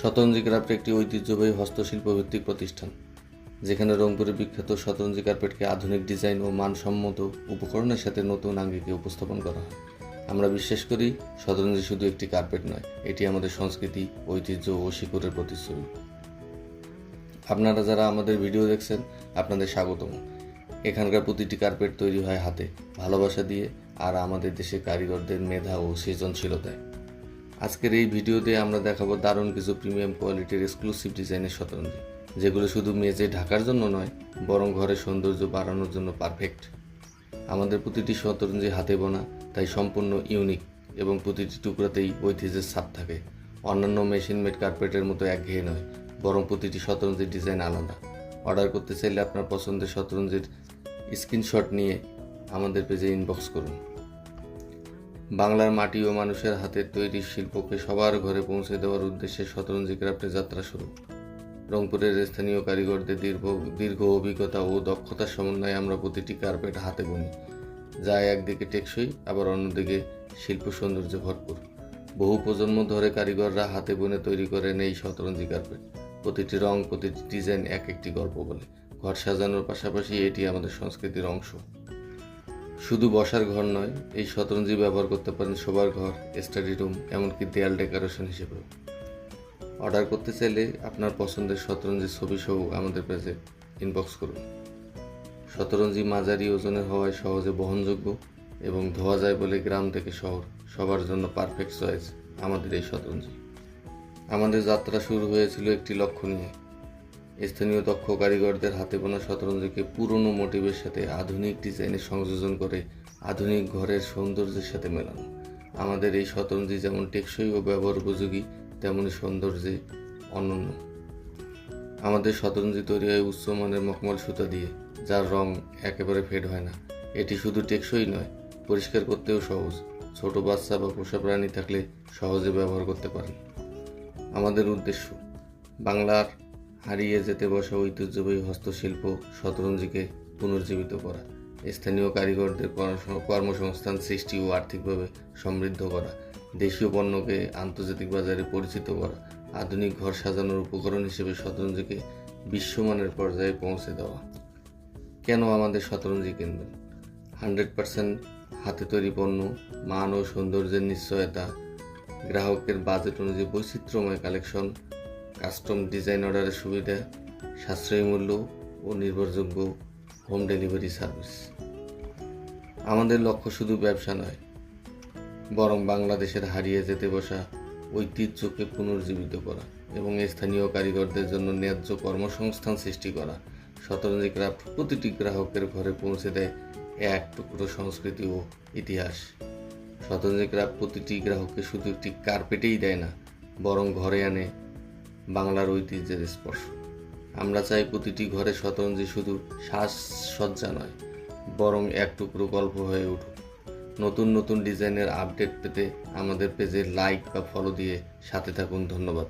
শতরঞ্জি craft একটি ঐতিহ্যবাহী হস্তশিল্প ভিত্তিক প্রতিষ্ঠান, যেখানে রংপুরের বিখ্যাত শতরঞ্জি কার্পেটকে আধুনিক ডিজাইন ও মানসম্মত উপকরণের সাথে নতুন আঙ্গিকে উপস্থাপন করা হয়। আমরা বিশ্বাস করি, শতরঞ্জি শুধু একটি কার্পেট নয়, এটি আমাদের সংস্কৃতি, ঐতিহ্য ও শিকড়ের প্রতিচ্ছবি। আপনারা যারা আমাদের ভিডিও দেখছেন, আপনাদের স্বাগতম। এখানকার প্রতিটি কার্পেট তৈরি হয় হাতে, ভালোবাসা দিয়ে, আর আমাদের দেশের কারিগরদের মেধা ও সৃজনশীলতায়। আজকের এই ভিডিওতে আমরা দেখাবো দারুণ কিছু প্রিমিয়াম কোয়ালিটির এক্সক্লুসিভ ডিজাইনের শতরঞ্জি, যেগুলো শুধু মেজে ঢাকার জন্য নয়, বরং ঘরের সৌন্দর্য বাড়ানোর জন্য পারফেক্ট আমাদের প্রতিটি শতরঞ্জি হাতে বোনা, তাই সম্পূর্ণ ইউনিক এবং প্রতিটি টুকরাতেই ঐতিহ্যের ছাপ থাকে। অন্যান্য মেশিন মেড কার্পেটের মতো একঘেয়ে নয়, বরং প্রতিটি শতরঞ্জির ডিজাইন আলাদা। অর্ডার করতে চাইলে আপনার পছন্দের শতরঞ্জির স্ক্রিনশট নিয়ে আমাদের পেজে ইনবক্স করুন। বাংলার মাটি ও মানুষের হাতের তৈরি শিল্পকে সবার ঘরে পৌঁছে দেওয়ার উদ্দেশ্যে শতরঞ্জি ক্রাফটের যাত্রা শুরু। রংপুরের স্থানীয় কারিগরদের দীর্ঘ দীর্ঘ অভিজ্ঞতা ও দক্ষতার সমন্বয়ে আমরা প্রতিটি কার্পেট হাতে বুনি। যা একদিকে টেকসই, আবার অন্যদিকে শিল্প সৌন্দর্যে ভরপুর। বহু প্রজন্ম ধরে কারিগররা হাতে বুনে তৈরি করেন এই শতরঞ্জি কার্পেট। প্রতিটি রং, প্রতিটি ডিজাইন এক একটি গল্প বলে। ঘর সাজানোর পাশাপাশি এটি আমাদের সংস্কৃতির অংশ। শুধু বসার ঘর নয়, এই শতরঞ্জি ব্যবহার করতে পারেন শোবার ঘর, স্টাডি রুম, এমনকি দেয়াল ডেকোরেশন হিসেবেও। অর্ডার করতে চাইলে আপনার পছন্দের শতরঞ্জির ছবি সহ আমাদের পেজে ইনবক্স করুন। শতরঞ্জি মাঝারি ওজনের হওয়ায় সহজে বহনযোগ্য এবং ধোয়া যায় বলে গ্রাম থেকে শহর, সবার জন্য পারফেক্ট চয়েস আমাদের এই শতরঞ্জি। আমাদের যাত্রা শুরু হয়েছিল একটি লক্ষ্য নিয়ে। স্থানীয় দক্ষ কারিগরদের হাতে বোনা শতরঞ্জিকে পুরনো মোটিভের সাথে আধুনিক ডিজাইনে সংযোজন করে আধুনিক ঘরের সৌন্দর্যের সাথে মেলানো। আমাদের এই শতরঞ্জি যেমন টেকসই ও ব্যবহার উপযোগী, তেমনি সৌন্দর্যে অনন্য। আমাদের শতরঞ্জি তৈরি হয় উচ্চমানের মখমল সুতা দিয়ে, যার রং একেবারে ফেড হয় না। এটি শুধু টেকসই নয়, পরিষ্কার করতেও সহজ। ছোট বাচ্চা বা পোষা প্রাণী থাকলে সহজে ব্যবহার করতে পারেন। আমাদের উদ্দেশ্য, বাংলার হারিয়ে যেতে বসা ঐতিহ্যবাহী হস্তশিল্প শতরঞ্জিকে পুনর্জীবিত করা, স্থানীয় কারিগরদের কর্মসংস্থান সৃষ্টি ও আর্থিকভাবে সমৃদ্ধ করা, দেশীয় পণ্যকে আন্তর্জাতিক বাজারে পরিচিত করা, আধুনিক ঘর সাজানোর উপকরণ হিসেবে শতরঞ্জিকে বিশ্বমানের পর্যায়ে পৌঁছে দেওয়া। কেন আমাদের শতরঞ্জি কিনবেন? হান্ড্রেড পার্সেন্ট হাতে তৈরি পণ্য, মান ও সৌন্দর্যের নিশ্চয়তা, গ্রাহকের বাজেট অনুযায়ী বৈচিত্র্যময় কালেকশন কাস্টম ডিজাইন অর্ডারের সুবিধা, সাশ্রয়ী মূল্য ও নির্ভরযোগ্য হোম ডেলিভারি সার্ভিস। আমাদের লক্ষ্য শুধু ব্যবসা নয়, বরং বাংলাদেশের হারিয়ে যেতে বসা ঐতিহ্যকে পুনর্জীবিত করা এবং স্থানীয় কারিগরদের জন্য ন্যায্য কর্মসংস্থান সৃষ্টি করা। শতরঞ্জি ক্রাফট প্রতিটি গ্রাহকের ঘরে পৌঁছে দেয় এক টুকরো সংস্কৃতি ও ইতিহাস। শতরঞ্জি ক্রাফট প্রতিটি গ্রাহককে শুধু একটি কার্পেটেই দেয় না, বরং ঘরে আনে বাংলার ঐতিহ্যের স্পর্শ। আমরা চাই প্রতিটি ঘরে শতরঞ্জি শুধু সাজসজ্জা নয়, বরং এক টুকরো গল্প হয়ে উঠুক। নতুন নতুন ডিজাইনের আপডেট পেতে আমাদের পেজে লাইক বা ফলো দিয়ে সাথে থাকুন। ধন্যবাদ।